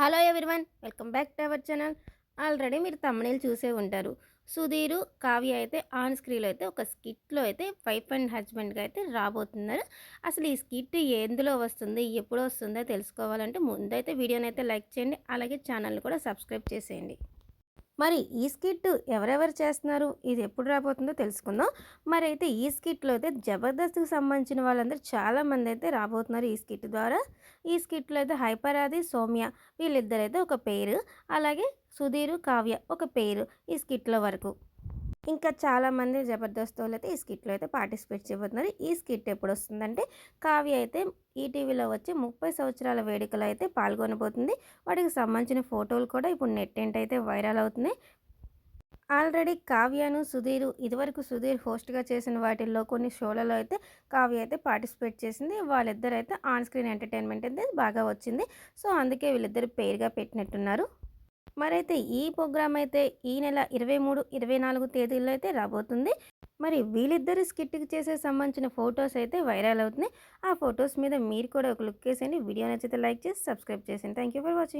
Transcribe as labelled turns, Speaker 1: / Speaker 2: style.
Speaker 1: Hello everyone welcome back to our channel. Already మీరు తమ్ముళ్ళు చూసే ఉంటారు. సుధీరు కావ్య అయితే ఆన్ స్క్రీన్లో అయితే ఒక స్కిట్లో అయితే వైఫ్ అండ్ హస్బెండ్గా అయితే రాబోతున్నారు. అసలు ఈ స్కిట్ ఎందులో వస్తుంది ఎప్పుడు వస్తుందో తెలుసుకోవాలంటే ముందైతే వీడియోని అయితే లైక్ చేయండి అలాగే ఛానల్ని కూడా సబ్స్క్రైబ్ చేసేయండి. మరి ఈ స్కిట్ ఎవరెవరు చేస్తున్నారు? ఇది ఎప్పుడు రాబోతుందో తెలుసుకుందాం. మరి అయితే ఈ స్కిట్లో అయితే జబర్దస్త్కి సంబంధించిన వాళ్ళందరూ చాలామంది అయితే రాబోతున్నారు ఈ స్కిట్ ద్వారా. ఈ స్కిట్లో అయితే హైపరాది సౌమ్య వీళ్ళిద్దరైతే ఒక పేరు. అలాగే సుధీరు కావ్య ఒక పేరు ఈ స్కిట్లో వరకు. ఇంకా చాలామంది జబర్దస్త్ వాళ్ళు అయితే ఈ స్కిట్లో అయితే పార్టిసిపేట్ చేయబోతున్నారు. ఈ స్కిట్ ఎప్పుడు వస్తుందంటే కావ్య అయితే ఈటీవీలో వచ్చి ముప్పై సంవత్సరాల వేడుకలు అయితే పాల్గొనబోతుంది. వాటికి సంబంధించిన ఫోటోలు కూడా ఇప్పుడు నెట్ అయితే వైరల్ అవుతున్నాయి. ఆల్రెడీ కావ్యను సుధీర్ ఇదివరకు సుధీర్ హోస్ట్గా చేసిన వాటిల్లో కొన్ని షోలలో అయితే కావ్య అయితే పార్టిసిపేట్ చేసింది. వాళ్ళిద్దరైతే ఆన్ స్క్రీన్ ఎంటర్టైన్మెంట్ అయితే బాగా వచ్చింది. సో అందుకే వీళ్ళిద్దరు పేరుగా పెట్టినట్టున్నారు. మరైతే ఈ ప్రోగ్రామ్ అయితే ఈ నెల ఇరవై మూడు ఇరవై నాలుగు తేదీల్లో అయితే రాబోతుంది. మరి వీళ్ళిద్దరు స్కిట్కి చేసే సంబంధించిన ఫొటోస్ అయితే వైరల్ అవుతున్నాయి. ఆ ఫొటోస్ మీద మీరు కూడా ఒక లుక్ వేసేయండి. వీడియో నచ్చితే లైక్ చేసి సబ్స్క్రైబ్ చేసేయండి. Thank you for watching.